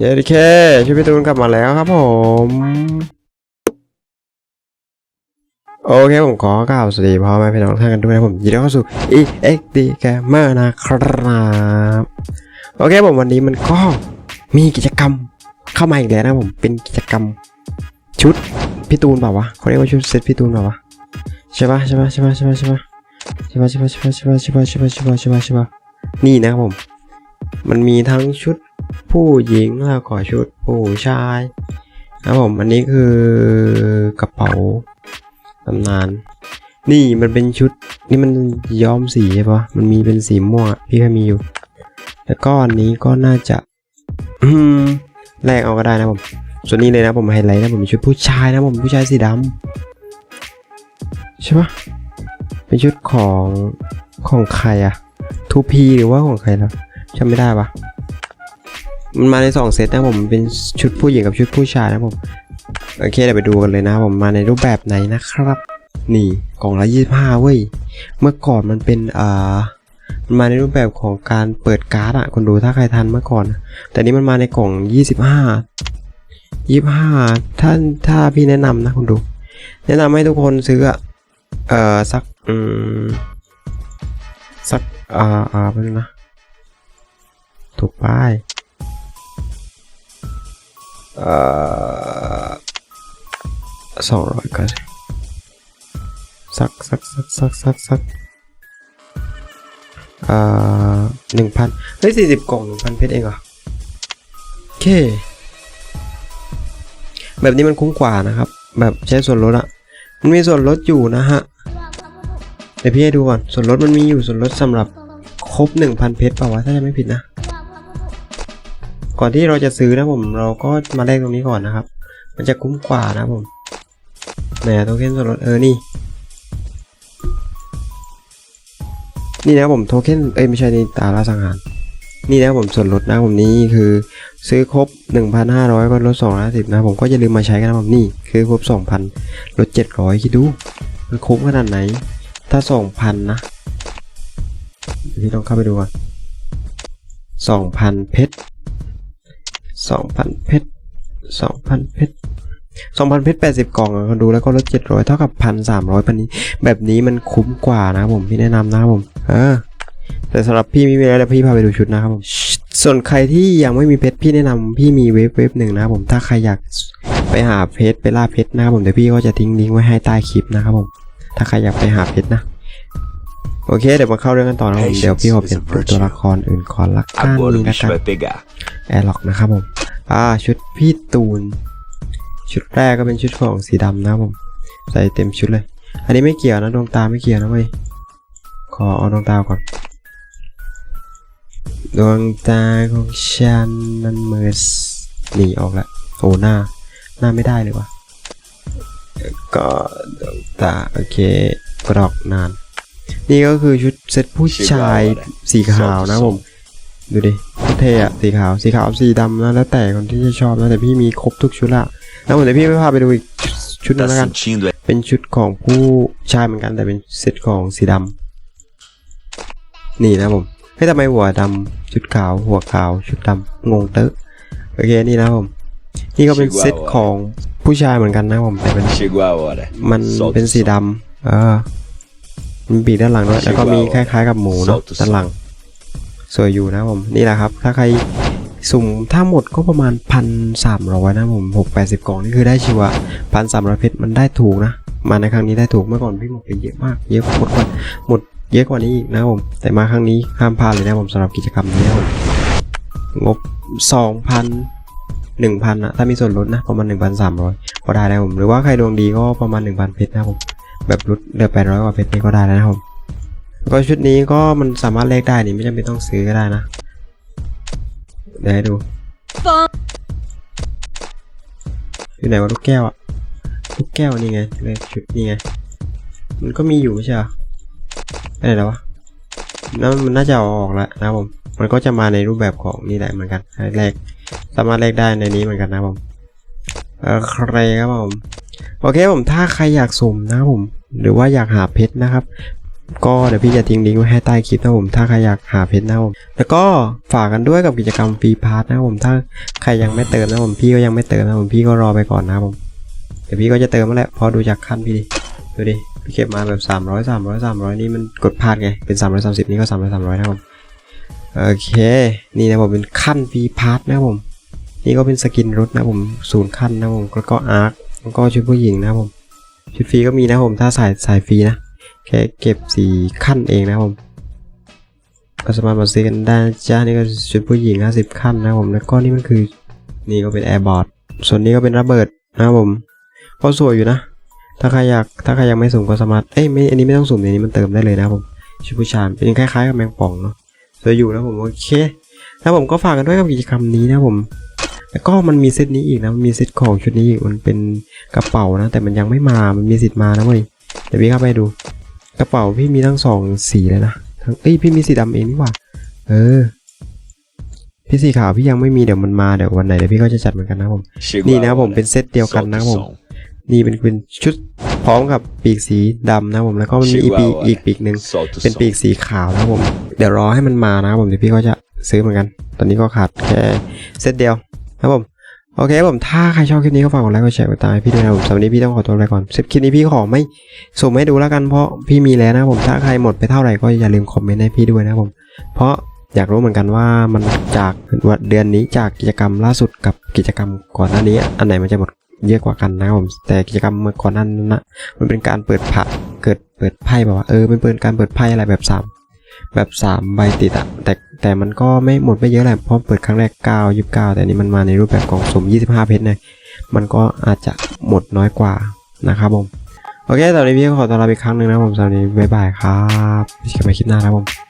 เย้ดิเคช่วยพี่ตูนกลับมาแล้วครับผมโอเคผมขอกล่าวสวัสดีพ่อแม่พี่น้องท่านกันด้วยนะผมยินดีต้อนรับเข้าสู่ EXD Gamer นะครับโอเคผมวันนี้มันก็มีกิจกรรมเข้ามาอีกแล้วนะผมเป็นกิจกรรมชุดพี่ตูนเปล่าวะเขาเรียกว่าชุดเซตพี่ตูนเปล่าวะใช่ปะใช่ปะใช่ปะใช่ปะใช่ปะใช่ปะใช่ปะใช่ปะใช่ปะใช่ปะใช่ปะใช่ปะใช่ปะใช่ปะนี่นะครับผม มันมีทั้งชุด ผู้หญิงแล้วก็ชุดผู้ชายนะครับผมอันนี้คือกระเป๋าตำนาน นี่มันเป็นชุดนี่มันย้อมสีใช่ปะมันมีเป็นสีม่วงพี่ก็มีอยู่ แล้วก็อันนี้ก็น่าจะแลกเอาก็ได้นะผมส่วนนี้เลยนะผมไฮไลท์นะผมชุดผู้ชายนะผมผู้ชายสีดำใช่ปะเป็นชุดของของใครอะทูพีหรือว่าของใครนะจำไม่ได้ปะ มันมาในสองเซตนะผมเป็นชุดผู้หญิงกับชุดผู้ชายนะผมโอเคเดี๋ยวไปดูกันเลยนะผมมาในรูปแบบไหนนะครับ นี่กล่องละยี่ห้าเว้ยเมื่อก่อนมันเป็นอ่ามันมาในรูปแบบของการเปิดการ์ดอะคนดูถ้าใครทันเมื่อก่อน แต่นี้มันมาในกล่องยี่สิบห้ายี่ห้าถ้าถ้าพี่แนะนำนะคุณดู แนะนำให้ทุกคนซื้ออะเอ่อสักอืมสักอ่าอ่าไปบนึงนะถูกป้าย สองร้อยก็ได้สักสักสักสักสักสักอ่อหนึ่งพันเฮ้ยสี่สิบกล่องหนึ่งพันเพชรเองเหรอโอเค แบบนี้มันคุ้มกว่านะครับ แบบใช้ส่วนลดอะมันมีส่วนลดอยู่นะฮะเดี๋ยวพี่ให้ดูก่อนส่วนลดมันมีอยู่ส่วนลดสำหรับครบ 1,000 เพชรเปล่าวะถ้าจะไม่ผิดนะ ก่อนที่เราจะซื้อนะผมเราก็มาแลกตรงนี้ก่อนนะครับ มันจะคุ้มกว่านะผมไหนโทเค็นส่วนลดเออนี่ นี่นะผมโทเค็นเอ้ยไม่ใช่นี่ตาละสังหารนี่นะผมส่วนลดนะผมนี่คือซื้อครบ 1,500 ก็ลด250นะผมก็อย่าลืมมาใช้กันนะผมนี่คือครบ 2,000 ลด 700 คิดดู มันคุ้มขนาดไหน ถ้า 2,000 นะเดี๋ยวพี่ต้องเข้าไปดูก่อน2,000 เพชร 2,000 เพชร 2,000 เพชร 2,000 เพชร 80 กล่องอะคนดูแล้วก็ลด 700 เท่ากับ 1,300พันนี้ แบบนี้มันคุ้มกว่านะผมพี่แนะนำนะครับผม เออ แต่สำหรับพี่ไม่มีอะไรแล้วพี่พาไปดูชุดนะครับผม ส่วนใครที่ยังไม่มีเพชรพี่แนะนำพี่มีเว็บเว็บหนึ่งนะครับผม ถ้าใครอยากไปหาเพชรไปล่าเพชรนะครับผมเดี๋ยวพี่ก็จะทิ้งลิงก์ไว้ให้ใต้คลิปนะครับผม ถ้าใครอยากไปหาเพชรนะ โอเค เดี๋ยวมาเข้าเรื่องกันต่อนะครับผมเดี๋ยวพี่ขอเปลี่ยนตัวละครอื่นก่อนละกัน Agora o นี่นะ bicho ครับ vai pegar. แอร์ล็อกนะครับผมอ่าชุดพี่ตูน ชุดแรกก็เป็นชุดของสีดำนะครับผมใส่เต็มชุดเลย อันนี้ไม่เกี่ยวนะดวงตาไม่เกี่ยวนะเว้ยขอเอาดวงตาก่อนดวงตาของฉันนั้นเมือสหนีออกแล้วโอ้หน้า หน้าไม่ได้เลยวะก็ดวงตาโอเคกรอกนาน นี่ก็คือชุดเซ็ตผู้ชายสีขาวนะผม ดูดิโคตรเท่อะสีขาวสีขาวสีดำนะแล้วแต่คนที่จะชอบนะแต่พี่มีครบทุกชุดละแล้วผมเดี๋ยวพี่ไปพาไปดูอีกชุด Tá นั้นแล้วกัน sentindo é เป็นชุดของผู้ชายเหมือนกันแต่เป็นเซตของสีดำนี่นะผมเฮ้ยทำไมหัวดำชุดขาวหัวขาวชุดดำงงเตอะโอเคนี่นะผมนี่ก็เป็นเซตของผู้ชายเหมือนกันนะผมแต่เป็น Chegou a hora. มัน Solta เป็น o สี som. ดำเออ มันบีบด้านหลังด้วยแล้วก็มีคล้ายๆกับหมูเนาะ Solta o som ด้านหลัง สวยอยู่นะผมนี่แหละครับ ถ้าใครสุ่มถ้าหมดก็ประมาณพันสามร้อยนะผมหกแปดสิบกล่องนี่คือได้ชัวพันสามร้อยเพชรมันได้ถูกนะ มาในครั้งนี้ได้ถูกเมื่อก่อนพี่หมดไปเยอะมาก เยอะหมดกว่าหมดเยอะกว่านี้อีกนะผมแต่มาครั้งนี้ห้ามพลาดเลยนะผมสำหรับกิจกรรมนี้นะผมงบสองพันหนึ่งพันอะถ้ามีส่วนลดนะประมาณหนึ่งพันสามร้อยก็ได้นะผมหรือว่าใครดวงดีก็ประมาณหนึ่งพันเพชรนะผม แบบลดเหลือแปดร้อยกว่าเพชรนี่ก็ได้แล้วนะผมก็ชุดนี้ก็มันสามารถเลขได้นี่ไม่จำเป็นต้องซื้อก็ได้นะ เดี๋ยวให้ดูอยู่ไหนวะลูกแก้วอะลูกแก้วนี่ไงเลขชุดนี่ไง มันก็มีอยู่ใช่เหรอไปไหนแล้ววะแล้วมันน่าจะเอาออกแล้วนะครับผม มันก็จะมาในรูปแบบของนี่แหละเหมือนกันแลกสามารถแลกได้ในนี้เหมือนกันนะครับผม เออใครครับผม โอเคผมถ้าใครอยากสุ่มนะครับผม หรือว่าอยากหาเพชรนะครับ ก็เดี๋ยวพี่จะทิ้งลิงก์ไว้ให้ใต้คลิปนะผมถ้าใครอยากหาเพชรนะผมแล้วก็ฝากกันด้วยกับกิจกรรมฟรีพาร์ทนะผมถ้าใครยังไม่เติมนะผมพี่ก็ยังไม่เติมนะผมพี่ก็รอไปก่อนนะผมเดี๋ยวพี่ก็จะเติมมาแหละพอดูจากขั้นพี่ดิดูดิพี่เก็บมาแบบ300 300 300 นี่มันกดพลาดไงเป็น 330 นี่ก็ 300 300นะผมโอเคนี่นะผมเป็นขั้นฟรีพาร์ทนะผมนี่ก็เป็นสกินรถนะผมศูนย์ขั้นนะผมแล้วก็อาร์คแล้วก็ชุดผู้หญิงนะผม ชุดฟรีก็มีนะผมถ้าสายสายฟรีนะแค่เก็บสี่ขั้นเองนะผมก็สามารถมาซื้อกันได้จ้านี่ก็ชุดผู้หญิง 50 ขั้นนะผมแล้วก็นี่มันคือนี่ก็เป็นแอร์บอร์ดส่วนนี้ก็เป็นระเบิดนะครับผมก็สวยอยู่นะ ถ้าใครอยากถ้าใครยังไม่สุ่มก็สามารถเอ้ยไม่อันนี้ไม่ต้องสุ่มอันนี้มันเติมได้เลยนะผมชุดผู้ชายเป็นคล้ายๆกับแมงป่องเนาะสวยอยู่นะผมโอเคแล้วผมก็ฝากกันด้วยกับกิจกรรมนี้นะผม แล้วก็มันมีเซตนี้อีกนะมันมีเซตของชุดนี้อีกมันเป็นกระเป๋านะ แต่มันยังไม่มา มันมีสิทธิ์มานะเว้ยเดี๋ยวพี่เข้าไปดู กระเป๋าพี่มีทั้งสองสีเลยนะทั้งเอ้ยพี่มีสีดำเองนี่หว่า เออ พี่สีขาวพี่ยังไม่มีเดี๋ยวมันมาเดี๋ยววันไหนเดี๋ยวพี่ก็จะจัดเหมือนกันนะผม นี่นะครับผมเป็นเซตเดียวกันนะครับผม นี่เป็นเป็นชุดพร้อมกับปีกสีดำนะครับผมแล้วก็มันมีอีกปีกอีกปีกหนึ่งเป็นปีกสีขาวนะครับผม เดี๋ยวรอให้มันมานะครับผมเดี๋ยวพี่ก็จะซื้อเหมือนกัน ตอนนี้ก็ขาดแค่เซตเดียวนะ ครับผมโอเคผมถ้าใครชอบคลิปนี้ก็ฝากกดไลค์กดแชร์กดติดตามพี่ด้วยนะผมสำหรับนี้พี่ต้องขอตัวไปก่อนคลิปนี้พี่ขอไม่ส่งให้ดูแล้วกันเพราะพี่มีแล้วนะผมถ้าใครหมดไปเท่าไหร่ก็อย่าลืมคอมเมนต์ให้พี่ด้วยนะผมเพราะอยากรู้เหมือนกันว่ามันจากเดือนนี้จากกิจกรรมล่าสุดกับกิจกรรมก่อนหน้านี้ อันไหนมันจะหมดเยอะกว่ากันนะครับผมแต่กิจกรรมเมื่อก่อนนั้นนะมันเป็นการเปิดผะเกิดเปิดไพ่แบบว่าเออเป็นเปิดการเปิดไพ่อะไรแบบสามแบบสามใบติดอะแต่ แต่มันก็ไม่หมดไปเยอะแหละเพราะเปิดครั้งแรก9 29แต่นนี้มันมาในรูปแบบกล่องสุ่ม25 เพชรนะมันก็อาจจะหมดน้อยกว่านะครับผมโอเคตอนนี้พี่ก็ขอตัวลาไปครั้งหนึ่งนะผมสำหรับวันนี้บ๊ายบายครับพี่กันใหม่คลิปหน้าครับผม